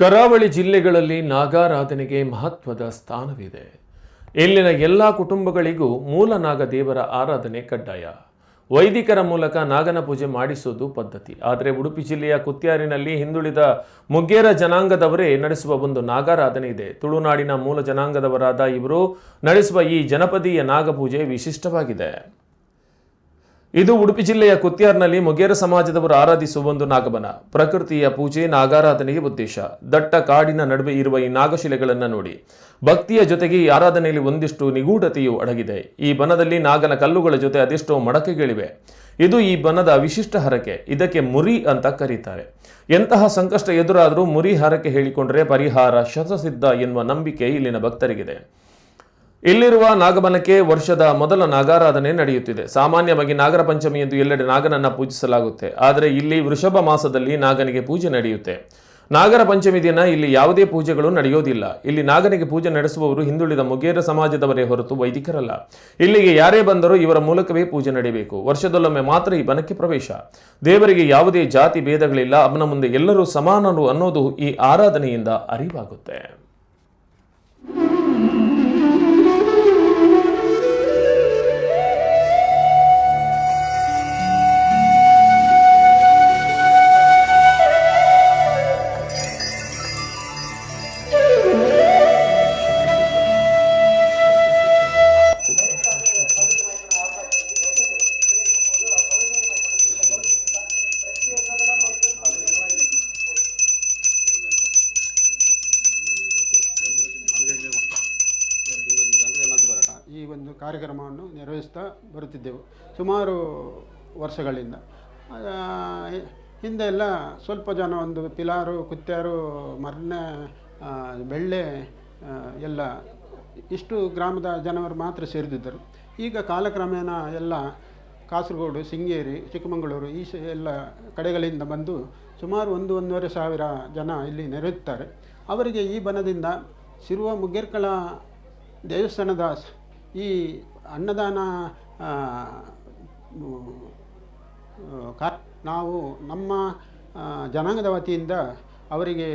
ಕರಾವಳಿ ಜಿಲ್ಲೆಗಳಲ್ಲಿ ನಾಗಾರಾಧನೆಗೆ ಮಹತ್ವದ ಸ್ಥಾನವಿದೆ. ಇಲ್ಲಿನ ಎಲ್ಲ ಕುಟುಂಬಗಳಿಗೂ ಮೂಲ ನಾಗ ದೇವರ ಆರಾಧನೆ ಕಡ್ಡಾಯ. ವೈದಿಕರ ಮೂಲಕ ನಾಗನ ಪೂಜೆ ಮಾಡಿಸುವುದು ಪದ್ಧತಿ. ಆದರೆ ಉಡುಪಿ ಜಿಲ್ಲೆಯ ಕುತ್ಯಾರಿನಲ್ಲಿ ಹಿಂದುಳಿದ ಮುಗ್ಗೇರ ಜನಾಂಗದವರೇ ನಡೆಸುವ ಒಂದು ನಾಗಾರಾಧನೆ ಇದೆ. ತುಳುನಾಡಿನ ಮೂಲ ಜನಾಂಗದವರಾದ ಇವರು ನಡೆಸುವ ಈ ಜನಪದೀಯ ನಾಗಪೂಜೆ ವಿಶಿಷ್ಟವಾಗಿದೆ. ಇದು ಉಡುಪಿ ಜಿಲ್ಲೆಯ ಕುತ್ಯಾರ್ನಲ್ಲಿ ಮೊಗೇರ ಸಮಾಜದವರು ಆರಾಧಿಸುವ ಒಂದು ನಾಗಬನ. ಪ್ರಕೃತಿಯ ಪೂಜೆ, ನಾಗಾರಾಧನೆಗೆ ಉದ್ದೇಶ. ದಟ್ಟ ಕಾಡಿನ ನಡುವೆ ಇರುವ ಈ ನಾಗಶಿಲೆಗಳನ್ನು ನೋಡಿ. ಭಕ್ತಿಯ ಜೊತೆಗೆ ಈ ಆರಾಧನೆಯಲ್ಲಿ ಒಂದಿಷ್ಟು ನಿಗೂಢತೆಯು ಅಡಗಿದೆ. ಈ ಬನದಲ್ಲಿ ನಾಗನ ಕಲ್ಲುಗಳ ಜೊತೆ ಅದೆಷ್ಟೋ ಮಡಕೆಗಳಿವೆ. ಇದು ಈ ಬನದ ವಿಶಿಷ್ಟ ಹರಕೆ. ಇದಕ್ಕೆ ಮುರಿ ಅಂತ ಕರೀತಾರೆ. ಎಂತಹ ಸಂಕಷ್ಟ ಎದುರಾದರೂ ಮುರಿ ಹರಕೆ ಹೇಳಿಕೊಂಡರೆ ಪರಿಹಾರ ಶತಸಿದ್ಧ ಎನ್ನುವ ನಂಬಿಕೆ ಇಲ್ಲಿನ ಭಕ್ತರಿಗಿದೆ. ಇಲ್ಲಿರುವ ನಾಗಮನಕ್ಕೆ ವರ್ಷದ ಮೊದಲ ನಾಗಾರಾಧನೆ ನಡೆಯುತ್ತಿದೆ. ಸಾಮಾನ್ಯವಾಗಿ ನಾಗರ ಪಂಚಮಿ ಎಂದು ಎಲ್ಲೆಡೆ ನಾಗನನ್ನ ಪೂಜಿಸಲಾಗುತ್ತೆ. ಆದರೆ ಇಲ್ಲಿ ವೃಷಭ ಮಾಸದಲ್ಲಿ ನಾಗನಿಗೆ ಪೂಜೆ ನಡೆಯುತ್ತೆ. ನಾಗರ ಪಂಚಮಿ ದಿನ ಇಲ್ಲಿ ಯಾವುದೇ ಪೂಜೆಗಳು ನಡೆಯೋದಿಲ್ಲ. ಇಲ್ಲಿ ನಾಗನಿಗೆ ಪೂಜೆ ನಡೆಸುವವರು ಹಿಂದುಳಿದ ಮುಗೇರ ಸಮಾಜದವರೇ ಹೊರತು ವೈದಿಕರಲ್ಲ. ಇಲ್ಲಿಗೆ ಯಾರೇ ಬಂದರೂ ಇವರ ಮೂಲಕವೇ ಪೂಜೆ ನಡೆಯಬೇಕು. ವರ್ಷದಲ್ಲೊಮ್ಮೆ ಮಾತ್ರ ಈ ಬನಕ್ಕೆ ಪ್ರವೇಶ. ದೇವರಿಗೆ ಯಾವುದೇ ಜಾತಿ ಭೇದಗಳಿಲ್ಲ. ಅವನ ಮುಂದೆ ಎಲ್ಲರೂ ಸಮಾನರು ಅನ್ನೋದು ಈ ಆರಾಧನೆಯಿಂದ ಅರಿವಾಗುತ್ತೆ. ಕಾರ್ಯಕ್ರಮವನ್ನು ನಿರ್ವಹಿಸ್ತಾ ಬರುತ್ತಿದ್ದೆವು ಸುಮಾರು ವರ್ಷಗಳಿಂದ. ಹಿಂದೆ ಎಲ್ಲ ಸ್ವಲ್ಪ ಜನ ಒಂದು ಪಿಲಾರು, ಕುತ್ಯಾರು, ಮರ್ನೆ ಬೆಳ್ಳೆ ಎಲ್ಲ ಇಷ್ಟು ಗ್ರಾಮದ ಜನವರು ಮಾತ್ರ ಸೇರಿದಿದ್ದರು ಈಗ ಕಾಲಕ್ರಮೇಣ ಎಲ್ಲ ಕಾಸರಗೋಡು, ಸಿಂಗೇರಿ, ಚಿಕ್ಕಮಗಳೂರು ಈ ಎಲ್ಲ ಕಡೆಗಳಿಂದ ಬಂದು ಸುಮಾರು ಒಂದು, ಒಂದೂವರೆ ಸಾವಿರ ಜನ ಇಲ್ಲಿ ನೆರೆಯುತ್ತಾರೆ. ಅವರಿಗೆ ಈ ಬನದಿಂದ ಸಿರುವ ಮುಗ್ಗೆರ್ಕಳ ದೇವಸ್ಥಾನದ ಈ ಅನ್ನದಾನ ಕಾ ನಾವು ನಮ್ಮ ಜನಾಂಗದ ವತಿಯಿಂದ ಅವರಿಗೆ